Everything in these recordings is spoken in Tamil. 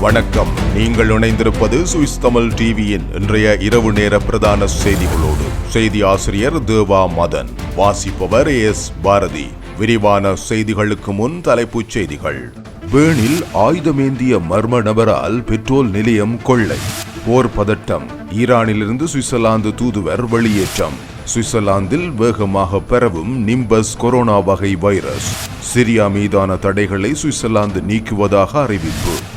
வணக்கம். நீங்கள் இணைந்திருப்பது சுவிஸ் தமிழ் டிவியின் இன்றைய இரவு நேர பிரதான செய்திகளோடு. செய்தி ஆசிரியர் தேவா மதன். வாசிப்பவர் எஸ். பாரதி. விரிவான செய்திகளுக்கு முன் தலைப்புச் செய்திகள். வேணில் ஆயுதமேந்திய மர்ம நபரால் பெட்ரோல் நிலையம் கொள்ளை. போர் பதட்டம். ஈரானிலிருந்து சுவிட்சர்லாந்து தூதுவர் வெளியேற்றம். சுவிட்சர்லாந்தில் வேகமாக பரவும் நிம்பஸ் கொரோனா வகை வைரஸ். சிரியா மீதான தடைகளை சுவிட்சர்லாந்து நீக்குவதாக அறிவிப்பு.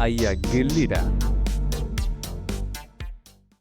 আইয়া গেল্লিরা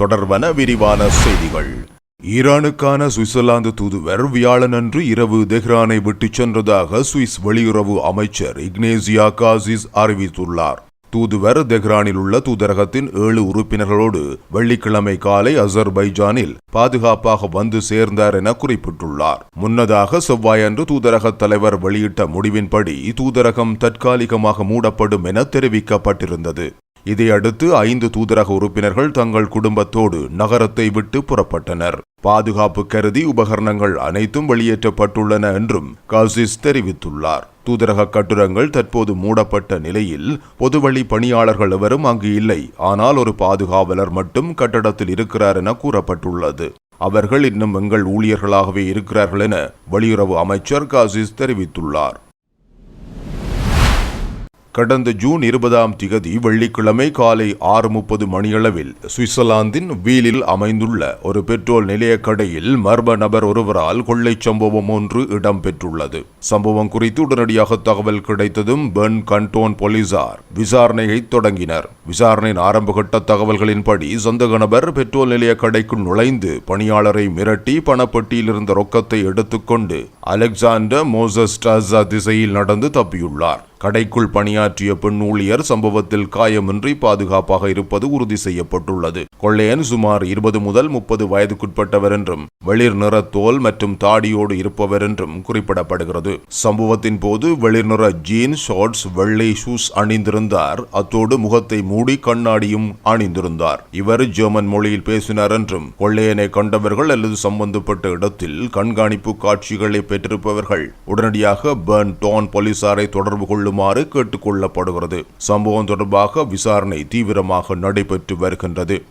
தொடர்வன விரிவான செய்திகள். ஈரானுக்கான சுவிட்சர்லாந்து தூதுவர் வியாழனன்று இரவு தெஹ்ரானை விட்டுச் சென்றதாக சுவிஸ் வெளியுறவு அமைச்சர் இக்னேசியா காசிஸ் அறிவித்துள்ளார். தூதுவர் தெஹ்ரானில் உள்ள தூதரகத்தின் ஏழு உறுப்பினர்களோடு வெள்ளிக்கிழமை காலை அசர்பைஜானில் பாதுகாப்பாக வந்து சேர்ந்தார் என குறிப்பிட்டுள்ளார். முன்னதாக செவ்வாயன்று தூதரக தலைவர் வெளியிட்ட முடிவின்படி தூதரகம் தற்காலிகமாக மூடப்படும் என தெரிவிக்கப்பட்டிருந்தது. இதையடுத்து ஐந்து தூதரக உறுப்பினர்கள் தங்கள் குடும்பத்தோடு நகரத்தை விட்டு புறப்பட்டனர். பாதுகாப்பு கருதி உபகரணங்கள் அனைத்தும் வெளியேற்றப்பட்டுள்ளன என்றும் காசிஸ் தெரிவித்துள்ளார். தூதரக கட்டுரங்கள் தற்போது மூடப்பட்ட நிலையில் பொதுவழி பணியாளர்கள் எவரும் அங்கு இல்லை. ஆனால் ஒரு பாதுகாவலர் மட்டும் கட்டடத்தில் இருக்கிறார் என கூறப்பட்டுள்ளது. அவர்கள் இன்னும் எங்கள் ஊழியர்களாகவே இருக்கிறார்கள் என வெளியுறவு அமைச்சர் காசிஸ் தெரிவித்துள்ளார். கடந்த ஜூன் இருபதாம் திகதி வெள்ளிக்கிழமை காலை ஆறு முப்பது மணியளவில் சுவிட்சர்லாந்தின் வீலில் அமைந்துள்ள ஒரு பெட்ரோல் நிலைய கடையில் மர்ம நபர் ஒருவரால் கொள்ளைச் சம்பவம் ஒன்று இடம்பெற்றுள்ளது. சம்பவம் குறித்து உடனடியாக தகவல் கிடைத்ததும் பெர்ன் கண்டோன் போலீசார் விசாரணையை தொடங்கினர். விசாரணையின் ஆரம்பகட்ட தகவல்களின்படி சந்தக நபர் பெட்ரோல் நிலைய கடைக்குள் நுழைந்து பணியாளரை மிரட்டி பணப்பட்டியில் இருந்த ரொக்கத்தை எடுத்துக்கொண்டு அலெக்சாண்டர் மோசஸ் திசையில் நடந்து தப்பியுள்ளார். கடைக்குள் பணியாற்றிய பெண் ஊழியர் சம்பவத்தில் காயமின்றி பாதுகாப்பாக இருப்பது உறுதி செய்யப்பட்டுள்ளது. கொள்ளையன் சுமார் இருபது முதல் முப்பது வயதுக்குட்பட்டவர் என்றும் வெளிர் நிற தோல் மற்றும் தாடியோடு இருப்பவர் என்றும் குறிப்பிடப்படுகிறது. சம்பவத்தின் போது வெளிர் நிற ஜீன் ஷார்ட்ஸ் வெள்ளை ஷூஸ் அணிந்திருந்தார். அத்தோடு முகத்தை மூடி கண்ணாடியும் அணிந்திருந்தார். இவர் ஜெர்மன் மொழியில் பேசினார் என்றும் கொள்ளையனை கண்டவர்கள் அல்லது சம்பந்தப்பட்ட இடத்தில் கண்காணிப்பு காட்சிகளை பெற்றிருப்பவர்கள் உடனடியாக பர்ன் டோன் போலீசாரை தொடர்பு கொள்ளுமாறு கேட்டுக் கொள்ளப்படுகிறது சம்பவம் தொடர்பாக விசாரணை தீவிரமாக நடைபெற்று வருகின்றது.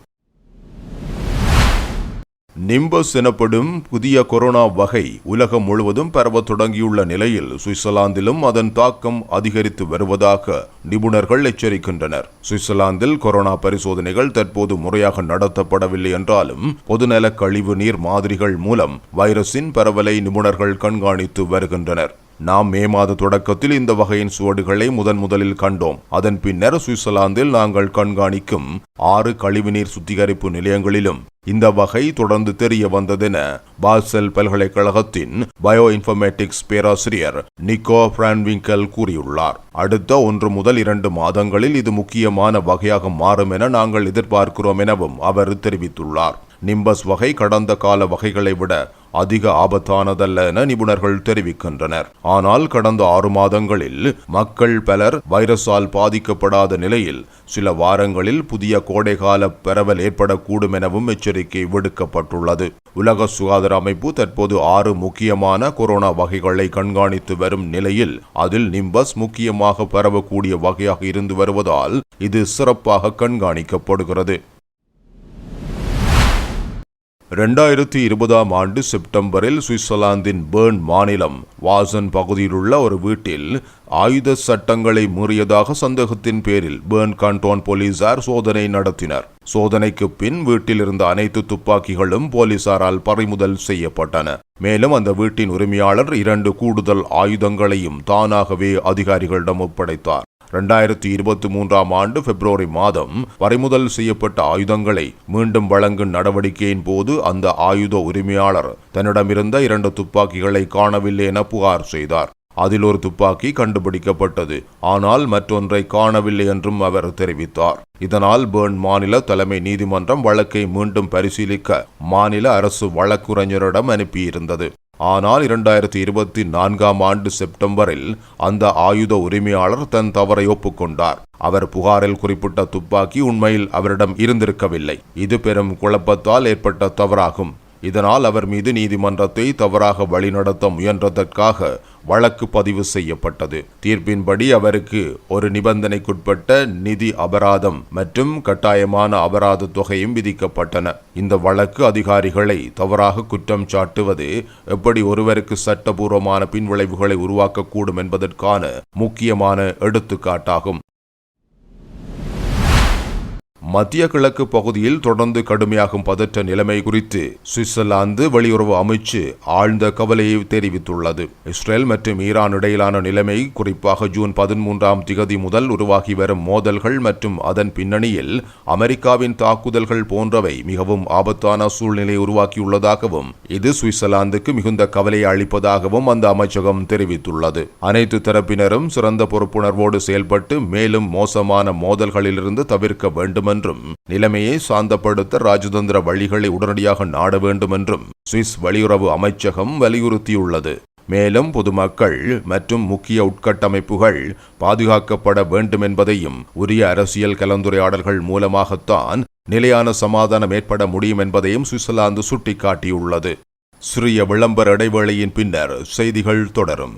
நிம்பஸ் எனப்படும் புதிய கொரோனா வகை உலகம் முழுவதும் பரவத் தொடங்கியுள்ள நிலையில் சுவிட்சர்லாந்திலும் அதன் தாக்கம் அதிகரித்து வருவதாக நிபுணர்கள் எச்சரிக்கின்றனர். சுவிட்சர்லாந்தில் கொரோனா பரிசோதனைகள் தற்போது முறையாக நடத்தப்படவில்லை என்றாலும் பொதுநல கழிவு நீர் மாதிரிகள் மூலம் வைரஸின் பரவலை நிபுணர்கள் கண்காணித்து வருகின்றனர். நாம் மே மாத தொடக்கத்தில் இந்த வகையின் சுவடுகளை முதன் முதலில் கண்டோம். அதன் பின்னர் சுவிட்சர்லாந்தில் நாங்கள் கண்காணிக்கும் ஆறு கழிவுநீர் சுத்திகரிப்பு நிலையங்களிலும் இந்த வகை தொடர்ந்து தெரிய வந்ததென பாசல் பல்கலைக்கழகத்தின் பயோ இன்ஃபர்மேட்டிக்ஸ் பேராசிரியர் நிக்கோ பிரான்விங்கல் கூறியுள்ளார். அடுத்த ஒன்று முதல் இரண்டு மாதங்களில் இது முக்கியமான வகையாக மாறும் என நாங்கள் எதிர்பார்க்கிறோம் எனவும் அவர் தெரிவித்துள்ளார். நிம்பஸ் வகை கடந்த கால வகைகளை விட அதிக ஆபத்தானதல்ல என நிபுணர்கள் தெரிவிக்கின்றனர். ஆனால் கடந்த ஆறு மாதங்களில் மக்கள் பலர் வைரஸால் பாதிக்கப்படாத நிலையில் சில வாரங்களில் புதிய கோடைகால பரவல் ஏற்படக்கூடும் எனவும் எச்சரிக்கை விடுக்கப்பட்டுள்ளது. உலக சுகாதார அமைப்பு தற்போது ஆறு முக்கியமான கொரோனா வகைகளை கண்காணித்து வரும் நிலையில் அதில் நிம்பஸ் முக்கியமாக பரவக்கூடிய வகையாக இருந்து வருவதால் இது சிறப்பாக கண்காணிக்கப்படுகிறது. ரெண்டாயிரத்தி இருபதாம் ஆண்டு செப்டம்பரில் சுவிட்சர்லாந்தின் பேர்ன் மாநிலம் வாசன் பகுதியிலுள்ள ஒரு வீட்டில் ஆயுத சட்டங்களை மீறியதாக சந்தேகத்தின் பேரில் பேர்ன் கான்டோன் போலீசார் சோதனை நடத்தினர். சோதனைக்கு பின் வீட்டில் இருந்த அனைத்து துப்பாக்கிகளும் போலீசாரால் பறிமுதல் செய்யப்பட்டன. மேலும் அந்த வீட்டின் உரிமையாளர் இரண்டு கூடுதல் ஆயுதங்களையும் தானாகவே அதிகாரிகளிடம் ஒப்படைத்தார். ரெண்டாயிரத்தி இருபத்தி மூன்றாம் ஆண்டு பிப்ரவரி மாதம் பறிமுதல் செய்யப்பட்ட ஆயுதங்களை மீண்டும் வழங்கும் நடவடிக்கையின் போது அந்த ஆயுத உரிமையாளர் தன்னிடமிருந்த இரண்டு துப்பாக்கிகளை காணவில்லை என புகார் செய்தார். அதில் ஒரு துப்பாக்கி கண்டுபிடிக்கப்பட்டது. ஆனால் மற்றொன்றை காணவில்லை என்றும் அவர் தெரிவித்தார். இதனால் பேர்ன் மாநில தலைமை நீதிமன்றம் வழக்கை மீண்டும் பரிசீலிக்க மாநில அரசு வழக்குரைஞரிடம் அனுப்பியிருந்தது. ஆனால் இரண்டாயிரத்தி இருபத்தி நான்காம் ஆண்டு செப்டம்பரில் அந்த ஆயுத உரிமையாளர் தன் தவறை ஒப்புக்கொண்டார். அவர் புகாரில் குறிப்பிட்ட துப்பாக்கி உண்மையில் அவரிடம் இருந்திருக்கவில்லை. இது பெரும் குழப்பத்தால் ஏற்பட்ட தவறாகும். இதனால் அவர் மீது நீதிமன்றத்தை தவறாக வழிநடத்த முயன்றதற்காக வழக்கு பதிவு செய்யப்பட்டது. தீர்ப்பின்படி அவருக்கு ஒரு நிபந்தனைக்குட்பட்ட நிதி அபராதம் மற்றும் கட்டாயமான அபராத தொகையும் விதிக்கப்பட்டன. இந்த வழக்கு அதிகாரிகளை தவறாக குற்றம் சாட்டுவது எப்படி ஒருவருக்கு சட்டபூர்வமான பின்விளைவுகளை உருவாக்கக்கூடும் என்பதற்கான முக்கியமான எடுத்துக்காட்டாகும். மத்திய கிழக்கு பகுதியில் தொடர்ந்து கடுமையாகும் பதற்ற நிலைமை குறித்து சுவிட்சர்லாந்து வெளியுறவு அமைச்சு ஆழ்ந்த கவலையை தெரிவித்துள்ளது. இஸ்ரேல் மற்றும் ஈரான் இடையிலான நிலைமை குறிப்பாக ஜூன் பதிமூன்றாம் திகதி முதல் உருவாகி வரும் மோதல்கள் மற்றும் அதன் பின்னணியில் அமெரிக்காவின் தாக்குதல்கள் போன்றவை மிகவும் ஆபத்தான சூழ்நிலை உருவாக்கியுள்ளதாகவும் இது சுவிட்சர்லாந்துக்கு மிகுந்த கவலையை அளிப்பதாகவும் அந்த அமைச்சகம் தெரிவித்துள்ளது. அனைத்து தரப்பினரும் சிறந்த பொறுப்புணர்வோடு செயல்பட்டு மேலும் மோசமான மோதல்களிலிருந்து தவிர்க்க வேண்டும் என்றும் நிலைமையை சாந்தப்படுத்த ராஜதந்திர வழிகளை உடனடியாக நாட வேண்டும் என்றும் சுவிஸ் வெளியுறவு அமைச்சகம் வலியுறுத்தியுள்ளது. மேலும் பொதுமக்கள் மற்றும் முக்கிய உட்கட்டமைப்புகள் பாதுகாக்கப்பட வேண்டும் என்பதையும் உரிய அரசியல் கலந்துரையாடல்கள் மூலமாகத்தான் நிலையான சமாதானம் ஏற்பட முடியும் என்பதையும் சுவிட்சர்லாந்து சுட்டிக்காட்டியுள்ளது. சிறிய விளம்பர இடைவேளையின் பின்னர் செய்திகள் தொடரும்.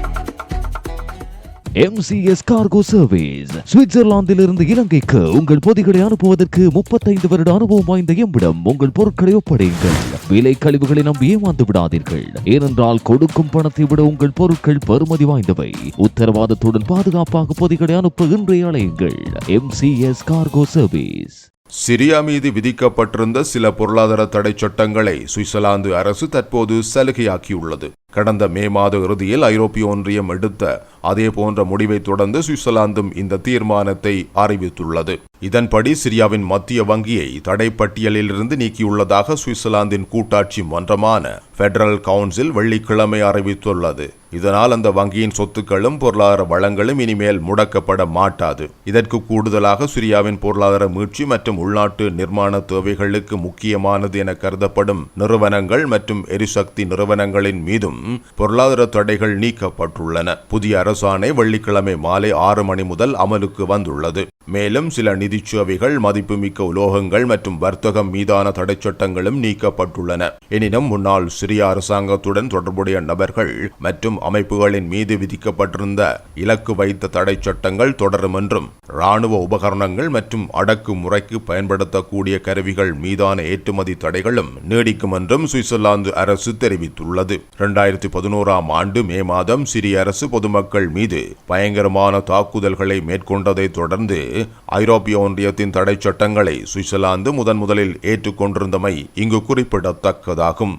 எம்சிஎஸ் கார்கோ சர்வீஸ் சுவிட்சர்லாந்திலிருந்து இலங்கைக்கு உங்கள் பொதிகளை அனுப்புவதற்கு முப்பத்தைந்து வருட அனுபவம் வாய்ந்த எம்மிடம் உங்கள் பொருட்களை ஒப்படையுங்கள். விலை கழிவுகளை நம்பி ஏமாந்து விடாதீர்கள். ஏனென்றால் கொடுக்கும் பணத்தை விட உங்கள் பொருட்கள் பெறுமதி வாய்ந்தவை. உத்தரவாதத்துடன் பாதுகாப்பாக பொதிகளை அனுப்ப இன்றைய அலையுங்கள். எம்சிஎஸ் கார்கோ சர்வீஸ் சிரியா மீது விதிக்கப்பட்டிருந்த சில பொருளாதார தடை சட்டங்களை சுவிட்சர்லாந்து அரசு தற்போது சலுகையாக்கியுள்ளது. கடந்த மே மாத இறுதியில் ஐரோப்பிய ஒன்றியம் எடுத்த அதே போன்ற முடிவை தொடர்ந்து சுவிட்சர்லாந்தும் இந்த தீர்மானத்தை அறிவித்துள்ளது. இதன்படி சிரியாவின் மத்திய வங்கியை தடைப்பட்டியலிலிருந்து நீக்கியுள்ளதாக சுவிட்சர்லாந்தின் கூட்டாட்சி மன்றமான பெடரல் கவுன்சில் வெள்ளிக்கிழமை அறிவித்துள்ளது. இதனால் அந்த வங்கியின் சொத்துக்களும் பொருளாதார வளங்களும் இனிமேல் முடக்கப்பட மாட்டாது. இதற்கு கூடுதலாக சிரியாவின் பொருளாதார மீட்சி மற்றும் உள்நாட்டு நிர்மாண தேவைகளுக்கு முக்கியமானது என கருதப்படும் நிறுவனங்கள் மற்றும் எரிசக்தி நிறுவனங்களின் மீதும் பொருளாதார தடைகள் நீக்கப்பட்டுள்ளன. புதிய அரசாணை வெள்ளிக்கிழமை மாலை ஆறு மணி முதல் அமலுக்கு வந்துள்ளது. மேலும் சில நிதிச்சுவைகள் மதிப்புமிக்க உலோகங்கள் மற்றும் வர்த்தகம் மீதான தடைச்சட்டங்களும் நீக்கப்பட்டுள்ளன. எனினும் முன்னாள் சிரிய அரசாங்கத்துடன் தொடர்புடைய நபர்கள் மற்றும் அமைப்புகளின் மீது விதிக்கப்பட்டிருந்த இலக்கு வைத்த தடைச்சட்டங்கள் தொடரும் என்றும் இராணுவ உபகரணங்கள் மற்றும் அடக்கு முறைக்கு பயன்படுத்தக்கூடிய கருவிகள் மீதான ஏற்றுமதி தடைகளும் நீடிக்கும் என்றும் சுவிட்சர்லாந்து அரசு தெரிவித்துள்ளது. இரண்டாயிரத்தி பதினோராம் ஆண்டு மே மாதம் சிரிய அரசு பொதுமக்கள் மீது பயங்கரமான தாக்குதல்களை மேற்கொண்டதை தொடர்ந்து ஐரோப்பிய ஒன்றியத்தின் தடை சட்டங்களை சுவிட்சர்லாந்து முதன் முதலில் ஏற்றுக்கொண்டிருந்தமை இங்கு குறிப்பிடத்தக்கதாகும்.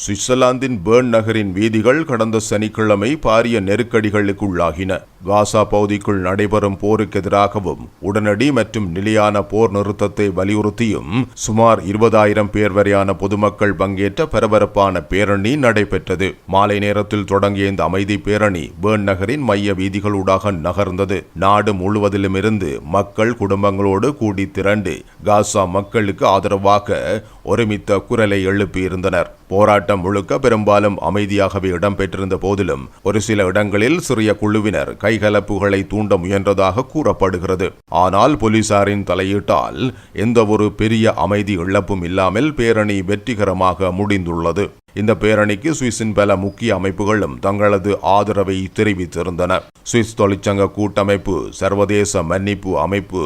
சுவிட்சர்லாந்தின் பேர்ன் நகரின் வீதிகள் கடந்த சனிக்கிழமை பாரிய நெருக்கடிகளுக்குள்ளாகின. காசா பகுதிக்குள் நடைபெறும் போருக்கு எதிராகவும் உடனடி மற்றும் நிலையான போர் நிறுத்தத்தை வலியுறுத்தியும் சுமார் இருபதாயிரம் பேர் வரையான பொதுமக்கள் பங்கேற்ற பரபரப்பான பேரணி நடைபெற்றது. மாலை நேரத்தில் தொடங்கிய இந்த அமைதி பேரணி பேர்ன் நகரின் மைய வீதிகளூடாக நகர்ந்தது. நாடு முழுவதிலுமிருந்து மக்கள் குடும்பங்களோடு கூடி திரண்டு காசா மக்களுக்கு ஆதரவாக ஒருமித்த குரலை எழுப்பியிருந்தனர். போராட்டம் முழுக்க பெரும்பாலும் அமைதியாகவே இடம்பெற்றிருந்த போதிலும் ஒரு சில இடங்களில் சிறிய குழுவினர் கைகலப்புகளை தூண்ட முயன்றதாக கூறப்படுகிறது. ஆனால் போலீசாரின் தலையீட்டால் எந்த ஒரு பெரிய அமைதி இழப்பும் இல்லாமல் பேரணி வெற்றிகரமாக முடிந்துள்ளது. இந்த பேரணிக்கு சுவிஸின் பல முக்கிய அமைப்புகளும் தங்களது ஆதரவை தெரிவித்திருந்தன. சுவிஸ் தொழிற்சங்க கூட்டமைப்பு சர்வதேச மன்னிப்பு அமைப்பு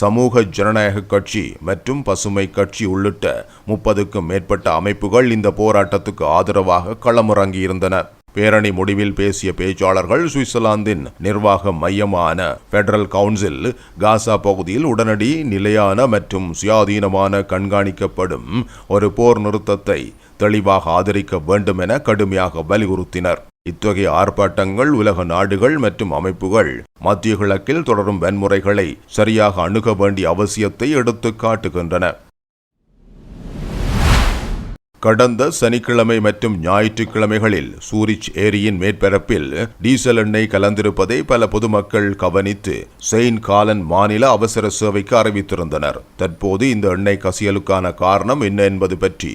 சமூக ஜனநாயக கட்சி மற்றும் பசுமை கட்சி உள்ளிட்ட முப்பதுக்கும் மேற்பட்ட அமைப்புகள் இந்த போராட்டத்துக்கு ஆதரவாக களமிறங்கியிருந்தன. பேரணி முடிவில் பேசிய பேச்சாளர்கள் சுவிட்சர்லாந்தின் நிர்வாக மையமான பெடரல் கவுன்சில் காசா பகுதியில் உடனடி நிலையான மற்றும் சுயாதீனமான கண்காணிக்கப்படும் ஒரு போர் நிறுத்தத்தை தெளிவாக ஆதரிக்க வேண்டும் என கடுமையாக வலியுறுத்தினர். இத்தகைய ஆர்ப்பாட்டங்கள் உலக நாடுகள் மற்றும் அமைப்புகள் மத்திய கிழக்கில் தொடரும் வன்முறைகளை சரியாக அணுக வேண்டிய அவசியத்தை எடுத்து காட்டுகின்றன கடந்த சனிக்கிழமை மற்றும் ஞாயிற்றுக்கிழமைகளில் சூரிச் ஏரியின் மேற்பரப்பில் டீசல் எண்ணெய் கலந்திருப்பதை பல பொதுமக்கள் கவனித்து செயின்ட் காலன் மாநில அவசர சேவைக்கு அறிவித்திருந்தனர். தற்போது இந்த எண்ணெய் கசியலுக்கான காரணம் என்ன என்பது பற்றி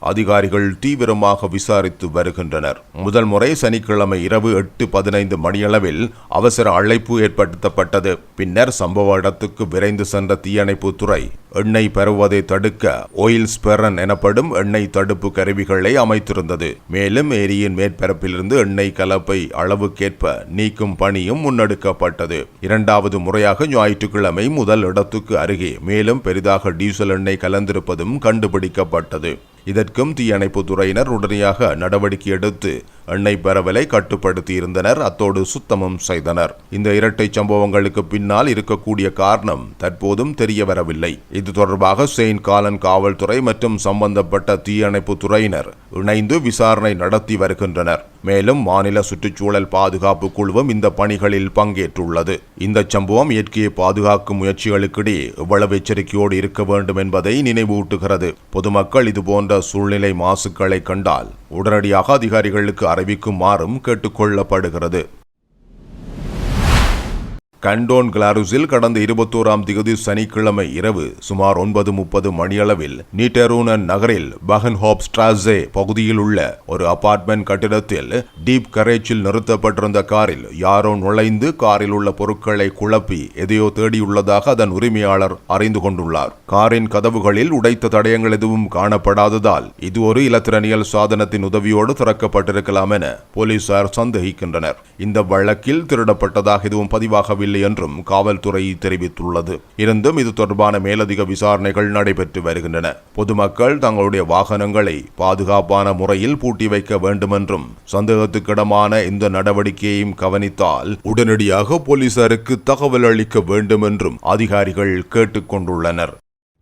அதிகாரிகள் தீவிரமாக விசாரித்து வருகின்றனர். முதல் முறை சனிக்கிழமை இரவு எட்டு பதினைந்து மணியளவில் அவசர அழைப்பு ஏற்படுத்தப்பட்டது. பின்னர் சம்பவ இடத்துக்கு விரைந்து சென்ற தீயணைப்புத்துறை எண்ணெய் பெறுவதை தடுக்க ஓயில் ஸ்பெரன் எனப்படும் எண்ணெய் தடுப்பு கருவிகளை அமைத்திருந்தது. மேலும் ஏரியின் மேற்பரப்பிலிருந்து எண்ணெய் கலப்பை அளவுக்கேற்ப நீக்கும் பணியும் முன்னெடுக்கப்பட்டது. இரண்டாவது முறையாக ஞாயிற்றுக்கிழமை முதல் இடத்துக்கு அருகே மேலும் பெரிதாக டீசல் எண்ணெய் கலந்திருப்பதும் கண்டுபிடிக்கப்பட்டது. இதற்கும் தீயணைப்பு துறையினர் உடனடியாக நடவடிக்கை எடுத்து எண்ணெய் பரவலை கட்டுப்படுத்தியிருந்தனர். அத்தோடு சுத்தமும் செய்தனர். இந்த இரட்டை சம்பவங்களுக்கு பின்னால் இருக்கக்கூடிய காரணம் தற்போதும் தெரிய வரவில்லை இது தொடர்பாக செயின்ட் காலன் காவல்துறை மற்றும் சம்பந்தப்பட்ட தீயணைப்பு துறையினர் இணைந்து விசாரணை நடத்தி வருகின்றனர். மேலும் மாநில சுற்றுச்சூழல் பாதுகாப்பு குழுவும் இந்த பணிகளில் பங்கேற்றுள்ளது. இந்த சம்பவம் இயற்கையை பாதுகாக்கும் முயற்சிகளுக்கிடையே எவ்வளவு எச்சரிக்கையோடு இருக்க வேண்டும் என்பதை நினைவூட்டுகிறது. பொதுமக்கள் இதுபோன்ற சூழ்நிலை மாசுக்களை கண்டால் உடனடியாக அதிகாரிகளுக்கு அறிவிக்குமாறும் கேட்டுக்கொள்ளப்படுகிறது. கண்டோன் கிளாருஸில் கடந்த இருபத்தோராம் திகதி சனிக்கிழமை இரவு சுமார் ஒன்பது முப்பது மணியளவில் நீட்டரூனன் நகரில் பகன்ஹாப் ஸ்ட்ராஸே ஸ்ட்ராசே பகுதியில் உள்ள ஒரு அபார்ட்மெண்ட் கட்டிடத்தில் டீப் கரேச்சில் நிறுத்தப்பட்டிருந்த காரில் யாரோ நுழைந்து காரில் உள்ள பொருட்களை குழப்பி எதையோ தேடியுள்ளதாக அதன் உரிமையாளர் அறிந்து கொண்டுள்ளார். காரின் கதவுகளில் உடைத்த தடயங்கள் எதுவும் காணப்படாததால் இது ஒரு இலத்திரனியல் சாதனத்தின் உதவியோடு திறக்கப்பட்டிருக்கலாம் என போலீசார் சந்தேகிக்கின்றனர். இந்த வழக்கில் திருடப்பட்டதாக எதுவும் பதிவாகவில்லை என்றும் காவல்துறை தெரிவித்துள்ளது. இருந்தும் இது தொடர்பான மேலதிக விசாரணைகள் நடைபெற்று வருகின்றன. பொதுமக்கள் தங்களுடைய வாகனங்களை பாதுகாப்பான முறையில் பூட்டி வைக்க வேண்டுமென்றும் சந்தேகத்துக்கிடமான இந்த நடவடிக்கையையும் கவனித்தால் உடனடியாக போலீசாருக்கு தகவல் அளிக்க வேண்டும் என்றும் அதிகாரிகள் கேட்டுக்கொண்டுள்ளனர்.